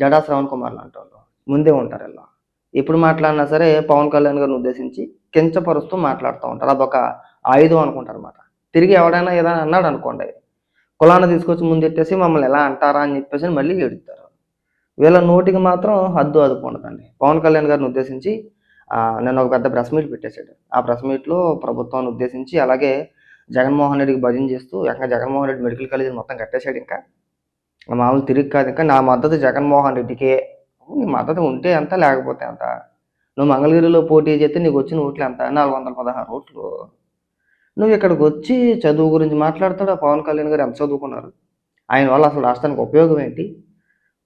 జడా శ్రవణ్ కుమార్ లాంటి వాళ్ళు. ముందే ఉంటారు ఇలా. ఎప్పుడు మాట్లాడినా సరే పవన్ కళ్యాణ్ గారిని ఉద్దేశించి కించపరుస్తూ మాట్లాడుతూ ఉంటారు. అదొక ఆయుధం అనుకుంటారు అనమాట తిరిగి ఎవడైనా ఏదైనా అన్నాడు అనుకోండి కులాన్ని తీసుకొచ్చి ముందెట్టేసి మమ్మల్ని ఎలా అంటారా అని చెప్పేసి మళ్ళీ ఏడుతారు. వీళ్ళ నోటికి మాత్రం హద్దు అదుపు ఉండదండి. పవన్ కళ్యాణ్ గారిని ఉద్దేశించి నేను ఒక పెద్ద ప్రెస్ మీట్ పెట్టేశాడు. ఆ ప్రెస్ మీట్లో ప్రభుత్వాన్ని ఉద్దేశించి అలాగే జగన్మోహన్ రెడ్డికి భజన చేస్తూ ఇంకా జగన్మోహన్ రెడ్డి మెడికల్ కాలేజ్ మొత్తం కట్టేశాడు ఇంకా. మామూలు తిరిగి కాదు ఇంకా నా మద్దతు జగన్మోహన్ రెడ్డికే. నీ మద్దతు ఉంటే ఎంత లేకపోతే ఎంత? నువ్వు మంగళగిరిలో పోటీ చేస్తే నీకు వచ్చిన ఓట్లు ఎంత? నాలుగు వందల పదహారు ఓట్లు. నువ్వు ఇక్కడికి వచ్చి చదువు గురించి మాట్లాడతాడు? ఆ పవన్ కళ్యాణ్ గారు ఎంత చదువుకున్నారు? ఆయన వల్ల అసలు రాష్ట్రానికి ఉపయోగం ఏంటి?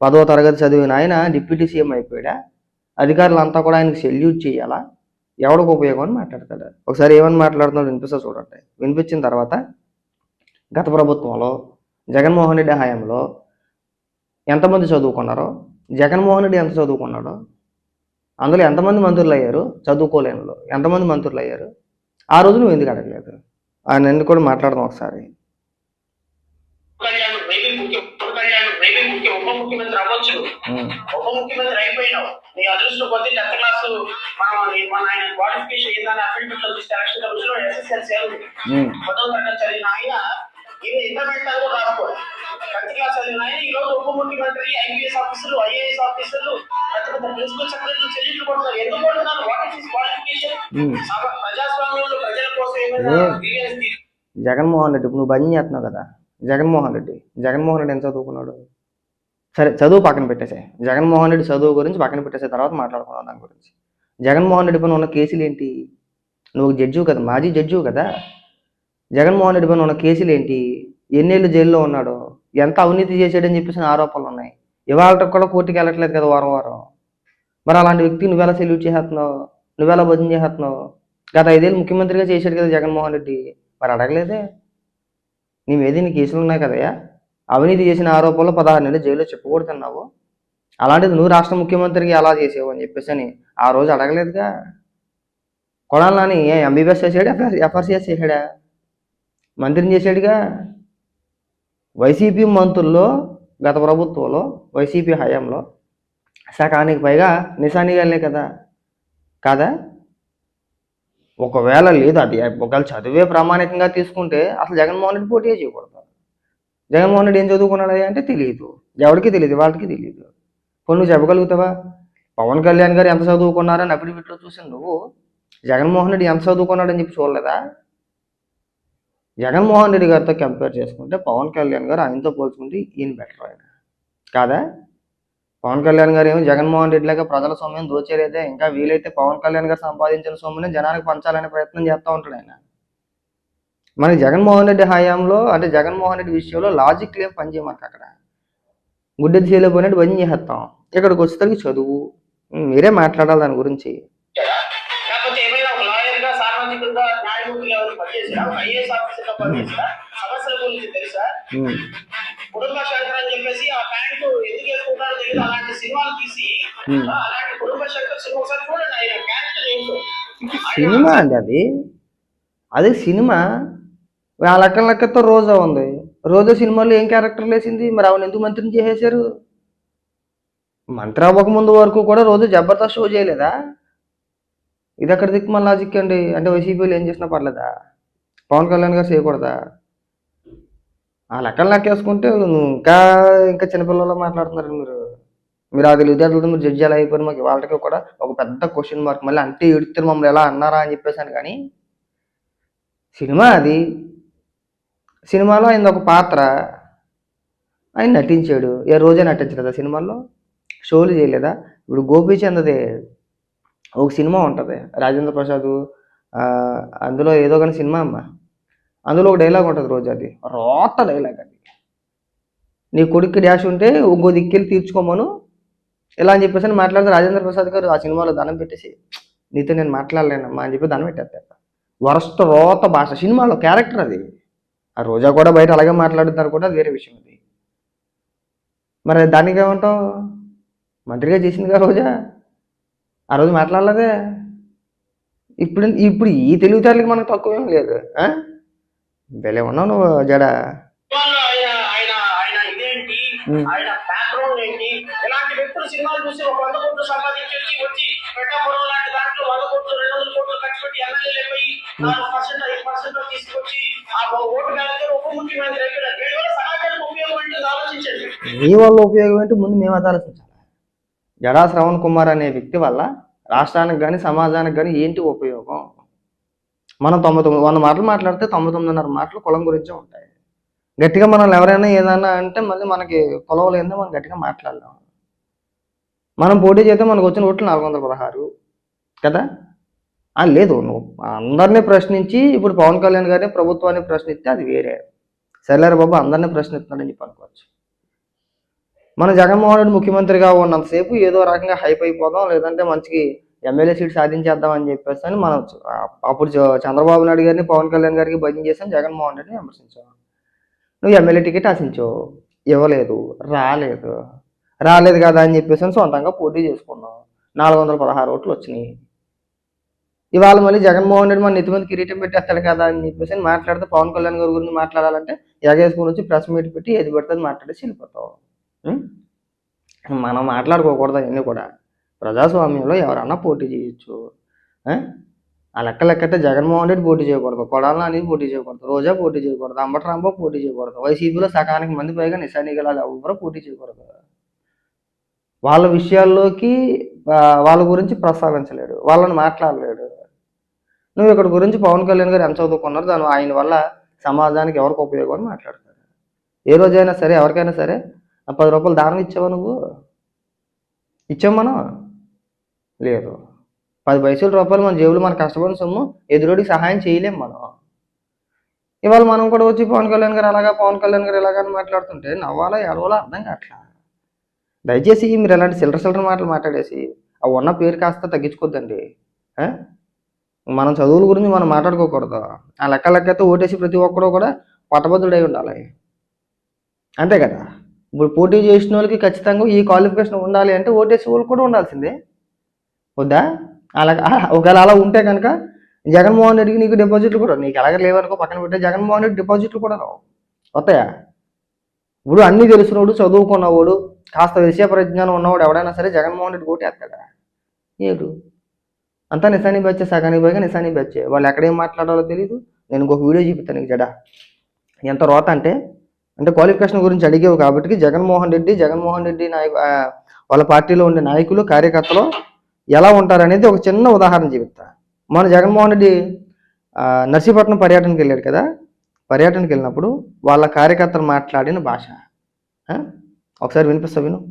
పదో తరగతి చదివిన ఆయన డిప్యూటీ సీఎం అయిపోయాడా? అధికారులంతా కూడా ఆయనకి సెల్యూట్ చేయాలా? ఎవడికి ఉపయోగం అని మాట్లాడతాడు? ఒకసారి ఏమని మాట్లాడుతున్నాడు వినిపిస్తా చూడండి. వినిపించిన తర్వాత గత ప్రభుత్వంలో జగన్మోహన్ రెడ్డి హయాంలో ఎంతమంది చదువుకున్నారో? జగన్మోహన్ రెడ్డి ఎంత చదువుకున్నాడో? అందులో ఎంతమంది మంత్రులు అయ్యారు చదువుకోలేనులో ఎంతమంది మంత్రులు అయ్యారు ఆ రోజు నువ్వు ఎందుకు అడగలేదు? ఆయన ఎందుకు కూడా మాట్లాడదాం ఒకసారి. ఉప ముఖ్యమంత్రి అవ్వచ్చు. ఉప ముఖ్యమంత్రి అయిపోయినావు. నీ అదృష్టం కొద్ది టెన్త్ క్లాస్ మనం ఆయన క్వాలిఫికేషన్ ఏందని అఫిడవిట్లో కమిషన్ చదివిన ఆయన ఇది ఇంటర్మీడియట్ కూడా రాసుకోవాలి టెన్త్ క్లాస్ చదివిన ఆయన ఈ రోజు ఉప ముఖ్యమంత్రి ఐపీఎస్ ఆఫీసర్లు ఐఏఎస్ ఆఫీసర్లు పెద్ద ప్రిన్సిపల్ సెక్రటరీలు చెల్లింపులు కొడుతున్నారు. ఎందుకు కొడుతున్నారు? What is qualification. ప్రజాస్వామ్యంలో ప్రజల కోసం ఏమైనా తీర్చు- జగన్మోహన్ రెడ్డి ఇప్పుడు నువ్వు బంద్ చేస్తున్నావు కదా. జగన్మోహన్ రెడ్డి. జగన్మోహన్ రెడ్డి ఎంత చదువుకున్నాడు? సరే చదువు పక్కన పెట్టేసే. జగన్మోహన్ రెడ్డి చదువు గురించి పక్కన పెట్టేసే తర్వాత మాట్లాడుకుందాం దాని గురించి. జగన్మోహన్ రెడ్డి పైన ఉన్న కేసులు ఏంటి? నువ్వు జడ్జు కదా మాజీ జడ్జు కదా. జగన్మోహన్ రెడ్డి పైన ఉన్న కేసులు ఏంటి ఎన్నేళ్ళు జైల్లో ఉన్నాడు? ఎంత అవినీతి చేశాడని చెప్పేసి ఆరోపణలు ఉన్నాయి. ఇవాళ కూడా కోర్టుకి వెళ్ళట్లేదు కదా వారం వారం. మరి అలాంటి వ్యక్తి నువ్వెలా సెల్యూట్ చేసేస్తున్నావు నువ్వెలా భజన చేసేస్తున్నావు గత ఐదేళ్ళు ముఖ్యమంత్రిగా చేశాడు కదా జగన్మోహన్ రెడ్డి. మరి అడగలేదే? నీ మీద నీ కేసులు ఉన్నాయి కదయ్యా? అవినీతి చేసిన ఆరోపణలు పదహారు నెలలు జైల్లో చెప్పకూడదన్నావు. అలాంటిది నువ్వు రాష్ట్ర ముఖ్యమంత్రికి ఎలా చేసావు అని చెప్పేసి అని ఆ రోజు అడగలేదుగా? కొడాలని ఏ ఎంబీబీఎస్ చేసాడు ఎఫ్ఆర్సీఎస్ చేశాడా? మంత్రిని చేశాడుగా? వైసీపీ మంత్రుల్లో గత ప్రభుత్వంలో వైసీపీ హయాంలో. సకానికి పైగా నిశానిగాలే కదా? కాదా? ఒకవేళ లేదు అది ఒకవేళ చదివే ప్రామాణికంగా తీసుకుంటే అసలు జగన్మోహన్ రెడ్డి పోటీ చేయకూడదు. జగన్మోహన్ రెడ్డి ఏం చదువుకున్నాడు అంటే తెలియదు ఎవరికి తెలియదు వాళ్ళకి తెలియదు కొన్ని నువ్వు చెప్పగలుగుతావా? పవన్ కళ్యాణ్ గారు ఎంత చదువుకున్నారని అఫిడవిట్లో చూసి నువ్వు జగన్మోహన్ రెడ్డి ఎంత చదువుకున్నాడని చెప్పి చూడలేదా? జగన్మోహన్ రెడ్డి గారితో కంపేర్ చేసుకుంటే పవన్ కళ్యాణ్ గారు ఆయనతో పోల్చుకుంటే ఈయన బెటర్ ఆయన. కాదా? పవన్ కళ్యాణ్ గారు ఏమి జగన్మోహన్ రెడ్డి లాగా ప్రజల సొమ్ముని దోచేలేదే ఇంకా వీలైతే పవన్ కళ్యాణ్ గారు సంపాదించిన సొమ్ముని జనానికి పంచాలనే ప్రయత్నం చేస్తూ ఉంటాడు ఆయన. మరి జగన్మోహన్ రెడ్డి హయాంలో అంటే జగన్మోహన్ రెడ్డి విషయంలో లాజిక్ ఏం పనిచేయమాక అక్కడ. గుడ్డెది చేయలేకపోయినట్టు పని చేస్తాం. ఇక్కడికి వచ్చేసరికి చదువు. మీరే మాట్లాడాలి దాని గురించి. పనిచేసినా ఒక ఐఏఎస్ ఆఫీసర్గా పనిచేసినా సమస్యల గురించి తెలుసా? ఉమ్, కుటుంబ శంకర్ అని చెప్పేసి ఆ ప్యాంటు ఎందుకు వేసుకుంటారో తెలియదు అలాంటి సినిమాలు తీసి. ఆ, అలాంటి కుటుంబ శంకర్ సినిమా ఒకసారి చూడండి. ఆయన క్యారెక్టర్ ఏంటో. సినిమా అండి అది. అది సినిమా. ఆ లెక్క లెక్కతో రోజా ఉంది. రోజా సినిమాలో ఏం క్యారెక్టర్ వేసింది మరి ఆవిడ ఎందుకు మంత్రిని చేసేశారు? మంత్రి అవ్వక ముందు వరకు కూడా రోజు జబర్దస్త్ షో చేయలేదా? ఇది ఎక్కడ దిక్కుమల లాజిక్ అండి? అంటే వైసీపీలు ఏం చేసినా పర్లేదా? పవన్ కళ్యాణ్ గారు చేయకూడదా? ఆ లెక్కలు లెక్కేసుకుంటే ఇంకా ఇంకా చిన్నపిల్లలు మాట్లాడుతున్నారు మీరు. మీరు అది విద్యార్థులతో మీరు జడ్జి ఎలా అయిపోయారు మాకు వాళ్ళకి కూడా ఒక పెద్ద క్వశ్చన్ మార్క్ మళ్ళీ అంటే ఎడుతారు మమ్మల్ని ఎలా అన్నారా అని చెప్పేసాను కానీ సినిమా అది. సినిమాలో ఆయన ఒక పాత్ర. ఆయన నటించాడు. ఏ రోజే నటించలేదా సినిమాల్లో? షోలు చేయలేదా? ఇప్పుడు గోపీచందది ఒక సినిమా ఉంటుంది. రాజేంద్ర ప్రసాద్. అందులో ఏదో కానీ సినిమా అమ్మా. అందులో ఒక డైలాగ్ ఉంటుంది రోజు అది రోత డైలాగ్ అది నీ కొడుక్కి డ్యాష్ ఉంటే ఇంకో దిక్కెళ్ళి తీర్చుకోమను. ఇలా అని చెప్పేసి మాట్లాడితే రాజేంద్ర ప్రసాద్ గారు ఆ సినిమాలో దండం పెట్టేసి నీతో నేను మాట్లాడలేనమ్మా అని చెప్పి దండం పెట్టేస్తారు. వరస్ట్ రోత భాష. సినిమాలో క్యారెక్టర్ అది. ఆ రోజా కూడా బయట అలాగే మాట్లాడుతున్నారు కూడా అది వేరే విషయం అది. మరి దానికి ఏమంటావు? మంత్రిగా చేసిందిగా రోజా? ఆ రోజు మాట్లాడలేదే? ఇప్పుడు ఇప్పుడు ఈ తెలివితేటలకి మనకు తక్కువ ఏం లేదు ఆ? భలే ఉన్నావు నువ్వు జడ. సినిమాలో ఆయన ఆయన ఆయన ఇదేంటి. ఆయన బ్యాక్గ్రౌండ్ ఏంటి? ఇలాంటి వ్యక్తి వ్యక్తులు సినిమాలు చూసి ఒక వంద కోట్లు సంపాదించి వచ్చి వచ్చి పెట్టాపురం లాంటి దాంట్లో వంద కోట్లు రెండు వందల కోట్లు ఖర్చు పెట్టి ఎమ్మెల్యేలు అయిపోయి నాలుగు పర్సెంట్ ఐదు పర్సెంట్ తీసుకొచ్చి ఆ ఓటు బ్యాంక్ ఉప ముఖ్యమంత్రి అయిపోయారు వీడి వల్ల సమాజానికి ఉపయోగం ఏంటి ఆలోచించండి. మీ వల్ల ఉపయోగం ఏంటి? ముందు మేము అది ఆలోచించాలి? జడా శ్రవణ్ కుమార్ అనే వ్యక్తి వల్ల రాష్ట్రానికి కానీ సమాజానికి కానీ ఏంటి ఉపయోగం? మనం తొంభై తొమ్మిది వంద మాటలు మాట్లాడితే తొంభై తొమ్మిదిన్నర మాటలు కులం గురించే ఉంటాయి. గట్టిగా మనం ఎవరైనా ఏదైనా అంటే మళ్ళీ మనకి కులం లేదో మనం గట్టిగా మాట్లాడలేము. మనం పోటీ చేస్తే మనకు వచ్చిన ఓట్లు నాలుగు వందల పదహారు కదా? లేదు నువ్వు అందరినీ ప్రశ్నించి ఇప్పుడు పవన్ కళ్యాణ్ గారిని ప్రభుత్వాన్ని ప్రశ్నిస్తే అది వేరే. సరేలేరు బాబు అందరినీ ప్రశ్నిస్తున్నాడని చెప్పి అనుకోవచ్చు. మన జగన్మోహన్ రెడ్డి ముఖ్యమంత్రిగా ఉన్నంతసేపు ఏదో రకంగా హైప్ అయిపోదాం లేదంటే మంచికి ఎమ్మెల్యే సీట్ సాధించేద్దాం అని చెప్పేసి అని మనం అప్పుడు చ- చంద్రబాబు నాయుడు గారిని పవన్ కళ్యాణ్ గారికి భయం చేసాం జగన్మోహన్ రెడ్డిని విమర్శించాం నువ్వు ఎమ్మెల్యే టికెట్ ఆశించావు. ఇవ్వలేదు. రాలేదు. రాలేదు కదా అని చెప్పేసి అని సొంతంగా పోటీ చేసుకున్నాం. నాలుగు వందల పదహారు ఓట్లు వచ్చినాయి. ఇవాళ మళ్ళీ జగన్మోహన్ రెడ్డి మన నెత్తిమంది కిరీటం పెట్టేస్తాడు కదా అని చెప్పేసి అని మాట్లాడితే పవన్ కళ్యాణ్ గారి గురించి మాట్లాడాలంటే ఎగేసుకుని వచ్చి ప్రెస్ మీట్ పెట్టి ఏది పెడుతుంది మాట్లాడేసి వెళ్ళిపోతావు మనం మాట్లాడుకోకూడదు అవన్నీ కూడా. ప్రజాస్వామ్యంలో ఎవరన్నా పోటీ చేయొచ్చు. ఆ? లెక్క లెక్కతే జగన్మోహన్ రెడ్డి పోటీ చేయకూడదు కొడాలని అనేది పోటీ చేయకూడదు రోజా పోటీ చేయకూడదు అంబటరాంబో పోటీ చేయకూడదు వైసీపీలో సకానికి మంది పైగా నిశానిగలాలు ఎవరు పోటీ చేయకూడదు. వాళ్ళ విషయాల్లోకి వాళ్ళ గురించి ప్రస్తావించలేడు వాళ్ళని మాట్లాడలేడు. నువ్వు ఇక్కడ గురించి పవన్ కళ్యాణ్ గారు ఎంత చదువుకున్నారు దాని ఆయన వల్ల సమాజానికి ఎవరికి ఉపయోగం అని మాట్లాడతారు ఏ రోజైనా సరే ఎవరికైనా సరే పది రూపాయలు దానం ఇచ్చావా నువ్వు? ఇచ్చాం మనం? లేదు. పది పైసల రూపాయలు మన జేబులు మన కష్టపడిన సొమ్ము ఎదురోడికి సహాయం చేయలేం మనం. ఇవాళ మనం కూడా వచ్చి పవన్ కళ్యాణ్ గారు అలాగా పవన్ కళ్యాణ్ గారు ఇలాగా అని మాట్లాడుతుంటే నవ్వాలా ఎడవాలా అర్థం కావట్లా? దయచేసి మీరు ఎలాంటి సిల్లర సిల్లర మాటలు మాట్లాడేసి ఆ ఉన్న పేరు కాస్త తగ్గించుకోద్దండి. మనం చదువుల గురించి మనం మాట్లాడుకోకూడదు. ఆ లెక్క లెక్కతో ఓటేసి ప్రతి ఒక్కరు కూడా పట్టభద్రుడై ఉండాలి. అంతే కదా? ఇప్పుడు పోటీ చేసిన వాళ్ళకి ఖచ్చితంగా ఈ క్వాలిఫికేషన్ ఉండాలి అంటే ఓటేసి వాళ్ళు కూడా ఉండాల్సిందే. వద్దా? అలా ఒకవేళ అలా ఉంటే కనుక జగన్మోహన్ రెడ్డికి నీకు డిపాజిట్లు కూడా నీకు ఎలాగ లేవనుకో పక్కన పెట్టే జగన్మోహన్ రెడ్డి డిపాజిట్లు కూడా రావు. వస్తాయా? ఇప్పుడు అన్నీ తెలిసినోడు చదువుకున్నవాడు కాస్త విషయ పరిజ్ఞానం ఉన్నవాడు ఎవడైనా సరే జగన్మోహన్ రెడ్డి ఓటేస్తాడా? ఏడు. అంతా నిశాని బచ్చే సగానికి పోయిగా నిశాని బచ్చే. వాళ్ళు ఎక్కడేం మాట్లాడాలో తెలియదు నేను ఇంకొక వీడియో చూపిస్తాను నీకు జడ. ఎంత రోత అంటే అంటే క్వాలిఫికేషన్ గురించి అడిగేవు కాబట్టి జగన్మోహన్ రెడ్డి జగన్మోహన్ రెడ్డి నాయకు వాళ్ళ పార్టీలో ఉండే నాయకులు కార్యకర్తలు ఎలా ఉంటారనేది ఒక చిన్న ఉదాహరణ చూపిస్తా మన జగన్మోహన్ రెడ్డి నర్సీపట్నం పర్యటనకి వెళ్ళాడు కదా? పర్యటనకి వెళ్ళినప్పుడు వాళ్ళ కార్యకర్తలు మాట్లాడిన భాష. ఆ? ఒకసారి వినిపిస్తా విను.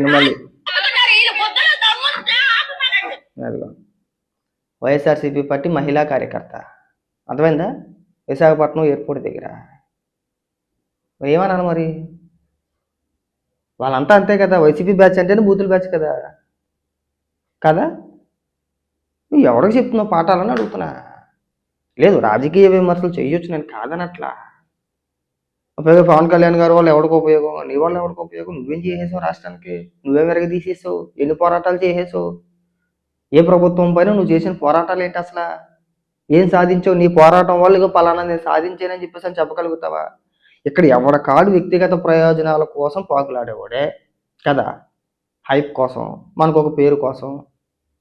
మళ్ళీ వైఎస్ఆర్సీపీ పార్టీ మహిళా కార్యకర్త. అర్థమైందా? విశాఖపట్నం ఎయిర్పోర్ట్ దగ్గర. ఏమన్నాను మరి? వాళ్ళంతా అంతే కదా వైసీపీ బ్యాచ్ అంటేనే బూతుల బ్యాచ్ కదా. కదా? నువ్వు ఎవరికి చెప్తున్నావు పాఠాలని అడుగుతున్నా? లేదు రాజకీయ విమర్శలు చేయొచ్చు నేను కాదనట్లా. ఉపయోగం పవన్ కళ్యాణ్ గారు వాళ్ళు ఎవరికి ఉపయోగం? నీ వాళ్ళు ఎవరికి ఉపయోగం? నువ్వేం చేసేసావు రాష్ట్రానికి? నువ్వేం వెరగ తీసేసావు? ఎన్ని పోరాటాలు చేసేసావు? ఏ ప్రభుత్వం పైన నువ్వు చేసిన పోరాటాలు ఏంటి అసలు? ఏం సాధించావు? నీ పోరాటం వల్ల ఇక పలానా నేను సాధించానని చెప్పేసి అని చెప్పగలుగుతావా? ఇక్కడ ఎవడ కాడు వ్యక్తిగత ప్రయోజనాల కోసం పాకులాడేవాడే? కదా? హైప్ కోసం. మనకు ఒక పేరు కోసం.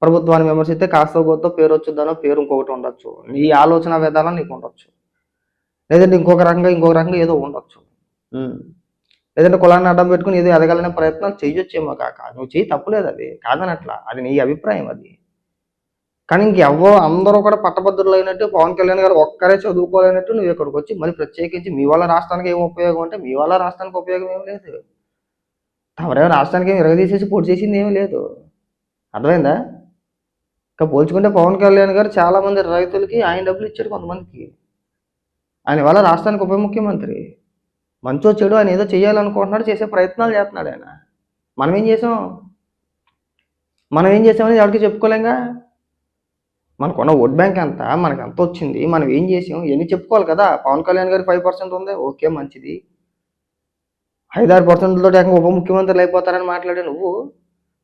ప్రభుత్వాన్ని విమర్శిస్తే కాస్త గొప్ప పేరు వచ్చుద్దనో పేరు ఇంకొకటి ఉండొచ్చు. నీ ఆలోచన విధానం నీకు ఉండొచ్చు. లేదంటే ఇంకొక రకంగా ఇంకొక రకంగా ఏదో ఉండొచ్చు. లేదంటే కులాన్ని అడ్డం పెట్టుకుని ఏదో ఎదగాలనే ప్రయత్నాలు చేయొచ్చేమో కాక. నువ్వు చేయి తప్పులేదు అది. కాదనట్లా. అది నీ అభిప్రాయం అది. కానీ ఇంకెవ్వో అందరూ కూడా పట్టభద్రులు అయినట్టు పవన్ కళ్యాణ్ గారు ఒక్కరే చదువుకోలేనట్టు నువ్వు ఇక్కడికి వచ్చి మళ్ళీ ప్రత్యేకించి మీ వల్ల రాష్ట్రానికి ఏం ఉపయోగం అంటే మీ వల్ల రాష్ట్రానికి ఉపయోగం ఏం లేదు. తమరేమో రాష్ట్రానికి ఏమి ఇరగదీసేసి పోటీ చేసింది ఏమీ లేదు. అర్థమైందా? ఇంకా పోల్చుకుంటే పవన్ కళ్యాణ్ గారు చాలామంది రైతులకి ఆయన డబ్బులు ఇచ్చారు కొంతమందికి. ఆయన వల్ల రాష్ట్రానికి ఉప ముఖ్యమంత్రి. మంచో చెడు ఆయన ఏదో చేయాలనుకుంటున్నాడు చేసే ప్రయత్నాలు చేస్తున్నాడు ఆయన. మనం ఏం చేసాం? మనం ఏం చేసామని ఎవరికి చెప్పుకోలేంగా? మనకున్న ఓట్ బ్యాంక్ ఎంత మనకు ఎంత వచ్చింది మనం ఏం చేసాం ఎన్ని చెప్పుకోవాలి కదా? పవన్ కళ్యాణ్ గారికి ఫైవ్ పర్సెంట్ ఉంది ఓకే మంచిది. ఐదారు పర్సెంట్లతో ఏకంగా ఉప ముఖ్యమంత్రులు అయిపోతారని మాట్లాడే నువ్వు.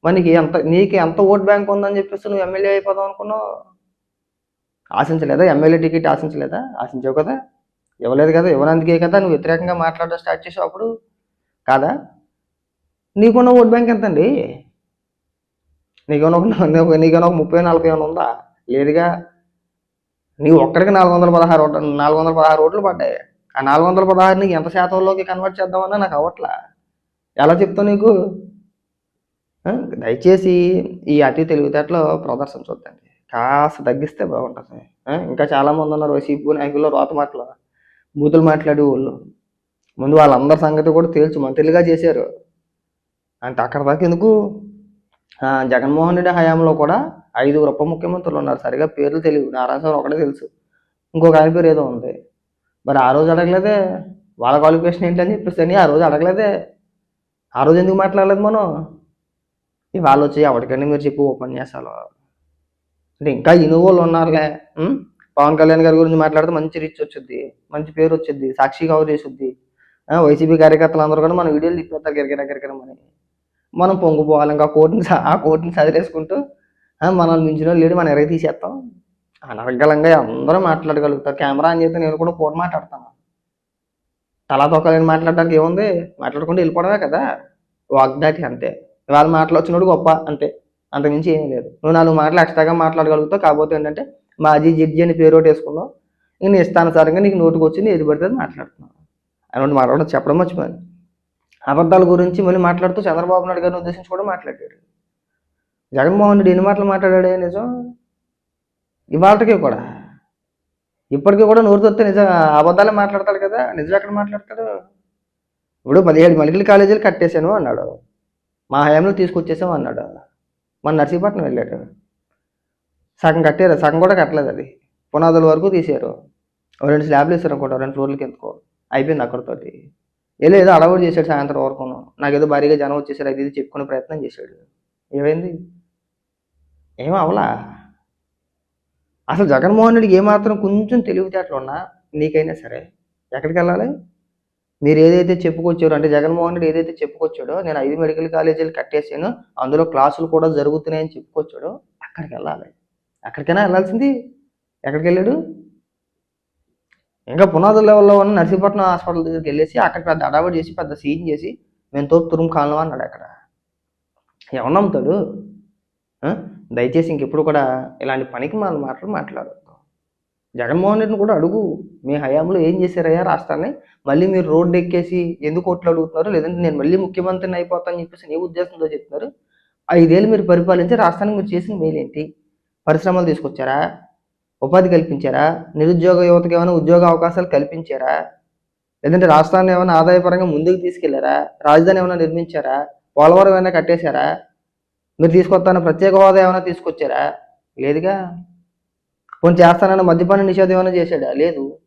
మనకి ఎంత నీకు ఎంత ఓట్ బ్యాంక్ ఉందని చెప్పేసి నువ్వు ఎమ్మెల్యే అయిపోదాం అనుకున్నావు? ఆశించలేదా? MLA ticket ఆశించలేదా? ఆశించావు కదా? ఇవ్వలేదు కదా? ఇవ్వనందుకే కదా? నువ్వు వ్యతిరేకంగా మాట్లాడడం స్టార్ట్ చేసావు అప్పుడు? కాదా? నీకున్న ఓట్ బ్యాంక్ ఎంత అండి నీకన్నా ఒక నీకు- నీకన్నా ఒక ముప్పై నలభై ఏమైనా ఉందా? లేదుగా నీ ఒక్కడికి నాలుగు వందల పదహారు నాలుగు వందల పదహారు ఓట్లు పడ్డాయి. ఆ నాలుగు వందల పదహారు నీకు ఎంత శాతంలోకి కన్వర్ట్ చేద్దామన్నా నాకు అవ్వట్లా. ఎలా చెప్తావు నీకు? దయచేసి ఈ అతి తెలివితేటలో ప్రదర్శన చూద్దండి. కాస్త తగ్గిస్తే బాగుంటుంది. ఇంకా చాలామంది ఉన్నారు వైసీపీ నాయకుల్లో రోత మాటలు బూతులు మాట్లాడే వాళ్ళు. ముందు వాళ్ళందరి సంగతి కూడా తేల్చు మంత్రులుగా చేశారు. అంటే అక్కడ దాకా ఎందుకు? జగన్మోహన్ రెడ్డి హయాంలో కూడా ఐదుగురు ఉప ముఖ్యమంత్రులు ఉన్నారు. సరిగా పేర్లు తెలియదు నారాయణ ఒకటే తెలుసు. ఇంకొక ఆయన పేరు ఏదో ఉంది. మరి ఆ రోజు అడగలేదే? వాళ్ళ క్వాలిఫికేషన్ ఏంటని చెప్పేసి ఆ రోజు అడగలేదే? ఆ రోజు ఎందుకు మాట్లాడలేదు మనం? ఇవాళ వచ్చి ఎవరికైనా మీరు చెప్పు ఉపన్యాసాలు అంటే ఇంకా ఇనుగోళ్ళు ఉన్నారులే. పవన్ కళ్యాణ్ గారి గురించి మాట్లాడితే మంచి రీచ్ వచ్చింది మంచి పేరు వచ్చింది సాక్షి కవర్ చేసిద్ది. వైసీపీ కార్యకర్తలు అందరూ కూడా మన వీడియోలు తిప్పేస్తారు గిరగిర మనీ మనం పొంగిపోవాలి ఇంకా కోర్టుని ఆ కోర్టుని చదివేసుకుంటూ మనల్ని మించిన లేడు మనం ఎరగ తీసేస్తాం అనర్గలంగా అందరూ మాట్లాడగలుగుతారు. కెమెరా అని చేస్తే నేను కూడా ఫోన్ మాట్లాడతాను. తలా తొక్కలేని మాట్లాడడానికి ఏముంది? మాట్లాడకుండా వెళ్ళిపోవడమే కదా. వాగ్దాటి అంతే. ఇవాళ మాటలు వచ్చినోడు గొప్ప అంతే. అంతకుమించి ఏమీ లేదు. నువ్వు నాలుగు మాటలు ఎక్స్ట్రాగా మాట్లాడగలుగుతావు. కాకపోతే ఏంటంటే మాజీ జడ్జి అని పేరు ఒకటి వేసుకున్నావు. నేను ఇస్తాను ఇష్టానుసారంగా నీకు నోటుకు వచ్చింది ఏది పడితే మాట్లాడుతున్నాను మాట్లాడుతున్నావు. అని మాట్లాడడం చెప్పడం మర్చిపోయాను. అబద్ధాల గురించి మళ్ళీ మాట్లాడుతూ చంద్రబాబు నాయుడు గారిని ఉద్దేశించి కూడా మాట్లాడాడు. జగన్మోహన్ రెడ్డి ఎన్ని మాటలు మాట్లాడాడే? నిజం? ఇవాళకి కూడా. ఇప్పటికీ కూడా నోరు తొత్తే నిజం అబద్ధాలే మాట్లాడతాడు కదా నిజం ఎక్కడ మాట్లాడతాడు? ఇప్పుడు పదిహేడు మెడికల్ కాలేజీలు కట్టేశాను అన్నాడు. మా హయాంలో తీసుకొచ్చేసాము అన్నాడు. మన నర్సీపట్నం వెళ్ళాడు. సగం కట్టారు సగం కూడా కట్టలేదు అది. పునాదుల వరకు తీసారు రెండు స్లాబ్లు ఇస్తారు అనుకుంటారు రెండు ఫ్లోర్లకి ఎందుకో. అయిపోయింది అక్కడితోటి. ఏదో ఏదో అడవుడు చేశాడు సాయంత్రం వరకు నాకేదో భారీగా జనం వచ్చేసారు అది ఇది చెప్పుకునే ప్రయత్నం చేశాడు. ఏమైంది? ఏం అవలా? అసలు జగన్మోహన్ రెడ్డికి ఏమాత్రం కొంచెం తెలివితేటలు ఉన్నా నీకైనా సరే ఎక్కడికి వెళ్ళాలి? మీరు ఏదైతే చెప్పుకొచ్చారో అంటే జగన్మోహన్ రెడ్డి ఏదైతే చెప్పుకొచ్చాడో నేను ఐదు మెడికల్ కాలేజీలు కట్టేసాను అందులో క్లాసులు కూడా జరుగుతున్నాయని చెప్పుకొచ్చాడో అక్కడికి వెళ్ళాలి. అక్కడికైనా వెళ్ళాల్సింది? ఎక్కడికి వెళ్ళాడు? ఇంకా పునాదుల లెవెల్లో ఉన్న నర్సీపట్నం హాస్పిటల్ దగ్గరికి వెళ్ళేసి అక్కడ పెద్ద అడావడి చేసి పెద్ద సీన్ చేసి మేము తోపు తురుము కాలం అన్నాడు అక్కడ. ఎవరు నమ్ముతాడు? దయచేసి ఇంకెప్పుడు కూడా ఇలాంటి పనికి మన మాటలు మాట్లాడద్దు. జగన్మోహన్ రెడ్డిని కూడా అడుగు. మీ హయాంలో ఏం చేశారయ్యా రాష్ట్రాన్ని? మళ్ళీ మీరు రోడ్డు ఎక్కేసి ఎందుకు ఓట్లు అడుగుతున్నారు? లేదంటే నేను మళ్ళీ ముఖ్యమంత్రిని అయిపోతానని చెప్పేసి నీ ఉద్దేశంతో చెప్తున్నారు. ఐదేళ్ళు మీరు పరిపాలించి రాష్ట్రానికి మీరు చేసిన మేలేంటి? పరిశ్రమలు తీసుకొచ్చారా? ఉపాధి కల్పించారా? నిరుద్యోగ యువతకు ఏమైనా ఉద్యోగ అవకాశాలు కల్పించారా? లేదంటే రాష్ట్రాన్ని ఏమైనా ఆదాయపరంగా ముందుకు తీసుకెళ్ళారా? రాజధాని ఏమైనా నిర్మించారా? పోలవరం ఏమైనా కట్టేశారా? మీరు తీసుకొస్తాన ప్రత్యేక హోదా ఏమైనా తీసుకొచ్చారా? లేదుగా. కొన్ని చేస్తానన్న మద్యపాన నిషేధం ఏమైనా చేశాడా? లేదు.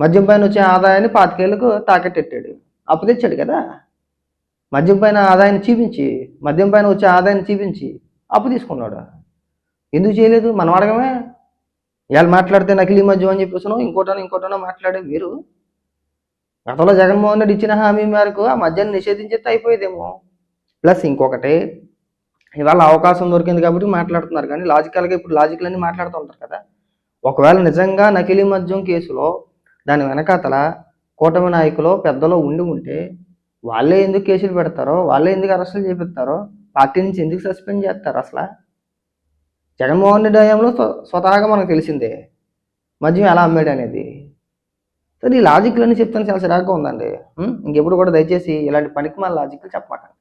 మద్యం పైన వచ్చే ఆదాయాన్ని పాతికేళ్ళకు తాకట్టెట్టాడు. అప్పు తెచ్చాడు కదా. మద్యం పైన ఆదాయాన్ని చూపించి మద్యం పైన వచ్చే ఆదాయాన్ని చూపించి అప్పు తీసుకున్నాడు. ఎందుకు చేయలేదు? మనం అడగమే ఇవాళ మాట్లాడితే నకిలీ మద్యం అని చెప్పేసి ఇంకోటనో ఇంకోటనో మాట్లాడే మీరు. గతంలో జగన్మోహన్ రెడ్డి ఇచ్చిన హామీ మేరకు ఆ మద్యాన్ని నిషేధించేస్తే అయిపోయేదేమో ప్లస్ ఇంకొకటి ఇవాళ అవకాశం దొరికింది కాబట్టి మాట్లాడుతున్నారు కానీ లాజికల్గా ఇప్పుడు లాజికల్ అని మాట్లాడుతుంటారు కదా. ఒకవేళ నిజంగా నకిలీ మద్యం కేసులో దాని వెనకాతల కూటమి నాయకులు పెద్దలో ఉండి ఉంటే వాళ్ళే ఎందుకు కేసులు పెడతారో వాళ్ళే ఎందుకు అరెస్టులు చేపిస్తారో పార్టీ నుంచి ఎందుకు సస్పెండ్ చేస్తారు అసలు? జగన్మోహన్ రెడ్డి హయాంలో స్వతహాగా మనకు తెలిసిందే. మద్యం ఎలా అమ్మాడు అనేది. సరే ఈ లాజిక్లు చెప్తాను చాలా చిరాకుగా ఉందండి. ఇంకెప్పుడు కూడా దయచేసి ఇలాంటి పనికి మన లాజిక్లు చెప్పమాకండి.